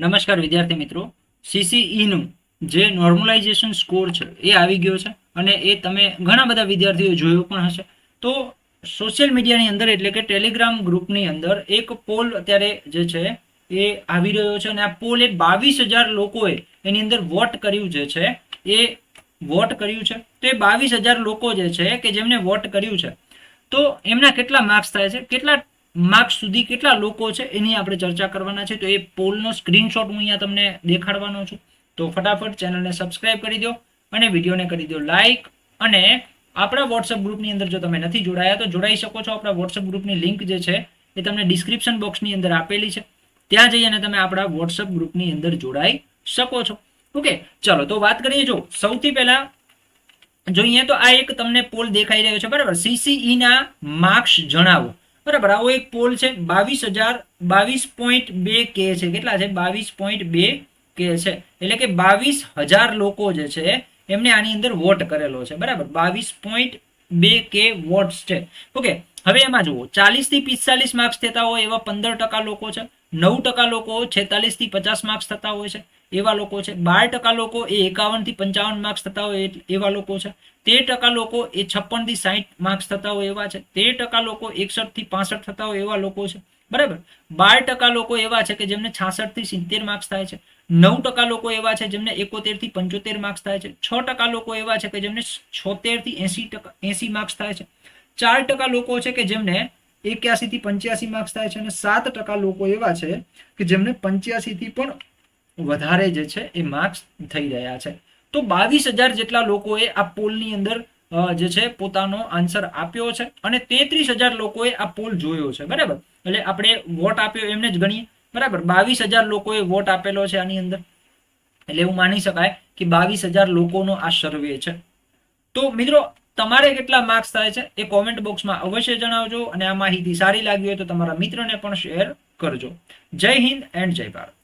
નમસ્કાર વિદ્યાર્થી મિત્રો. સીસીઈનું જે નોર્મલાઇઝેશન સ્કોર છે, એ આવી ગયો છે અને એ તમે ઘણા બધા વિદ્યાર્થીઓ જોયો પણ હશે. તો સોશિયલ મીડિયાની અંદર એટલે કે ટેલિગ્રામ ગ્રુપની અંદર એક પોલ અત્યારે જે છે, એ આવી રહ્યો છે અને આ પોલ બાવીસ હજાર લોકોએ એની અંદર વોટ કર્યું જે છે, એ વોટ કર્યું છે. તો એ બાવીસ હજાર લોકો જે છે, કે જેમને વોટ કર્યું છે. તો એમના કેટલા માર્ક્સ થાય છે? કેટલા માર્ક્સ સુધી કેટલા લોકો છે એની આપણે ચર્ચા કરવાના છે. તો એ પોલનો સ્ક્રીનશોટ હું અહીંયા તમને દેખાડવાનો છું. તો ફટાફટ ચેનલને સબસ્ક્રાઇબ કરી દો અને વિડીયોને કરી દો લાઇક. અને આપણા વોટ્સઅપ ગ્રુપની અંદર જો તમે નથી જોડાયા તો જોડાઈ શકો છો. આપણા વોટ્સઅપ ગ્રુપની લિંક જે છે એ તમને ડિસ્ક્રિપ્શન બોક્સની અંદર આપેલી છે. ત્યાં જઈ અને તમે આપણા વોટ્સઅપ ગ્રુપની અંદર જોડાઈ શકો છો. ઓકે, ચલો, તો વાત કરીએ જો સૌથી પહેલા જોઈએ તો આ એક તમને પોલ દેખાઈ રહ્યો છે. બરાબર? સીસીઈના માર્ક્સ જણાવો. બરાબર, આવો એક પોલ છે, બાવીસ હજાર બાવીસ પોઈન્ટ બે કે છે. કેટલા છે? બાવીસ પોઈન્ટ બે કે છે. એટલે કે બાવીસ હજાર લોકો જે છે, એમને આની અંદર વોટ કરેલો છે. બરાબર, બાવીસ પોઈન્ટ બે કે વોટ્સ છે. ઓકે હવે એમાં જુઓ ચાલીસથી પિસ્તાલીસ માર્ક્સ થતા હોય એવા પંદર ટકા લોકો છે, નવ ટકા લોકો છેતાલીસથી પચાસ માર્ક્સ થતા હોય છે, એવા લોકો છે, બાર ટકા લોકો એ એકાવનથી પંચાવન માર્ક્સ થતા હોય એવા લોકો છે તેર ટકા લોકો એ છપ્પનથી સાહીઠ માર્ક્સ થતા હોય એવા છે તેર ટકા લોકો એકસઠથી પાસઠ થતા હોય એવા લોકો છે, બરાબર? બાર ટકા લોકો એવા છે કે જેમને છાસઠથી સિત્તેર માર્ક્સ થાય છે, નવ ટકા લોકો એવા છે જેમને એકોતેરથી પંચોતેર માર્ક્સ થાય છે, છ ટકા લોકો એવા છે કે જેમને છોતેરથી એસી ટકા, એસી માર્ક્સ થાય છે ચાર ટકા લોકો છે કે જેમને એક્યાસી થી પંચ્યાસી માર્ક્સ થાય છે અને સાત ટકા લોકો એવા છે કે જેમને પંચ્યાસી થી પણ વધારે જે છે એ માર્ક્સ થઈ રહ્યા છે. તો બાવીસ હજાર જેટલા લોકોએ આ પોલની અંદર જે છે પોતાનો આન્સર આપ્યો છે અને તેત્રીસ હજાર લોકોએ આ પોલ જોયો છે. બરાબર? એટલે આપણે વોટ આપ્યો એમને જ ગણીએ. બરાબર? બાવીસ હજાર લોકોએ વોટ આપેલો છે આની અંદર. એટલે એવું માની શકાય કે બાવીસ હજાર લોકોનો આ સર્વે છે. તો મિત્રો તમારે કેટલા માર્ક્સ થાય છે એ કોમેન્ટ બોક્સમાં અવશ્ય જણાવજો અને આ માહિતી સારી લાગી હોય તો તમારા મિત્રને પણ શેર કરજો. જય હિન્દ એન્ડ જય ભારત.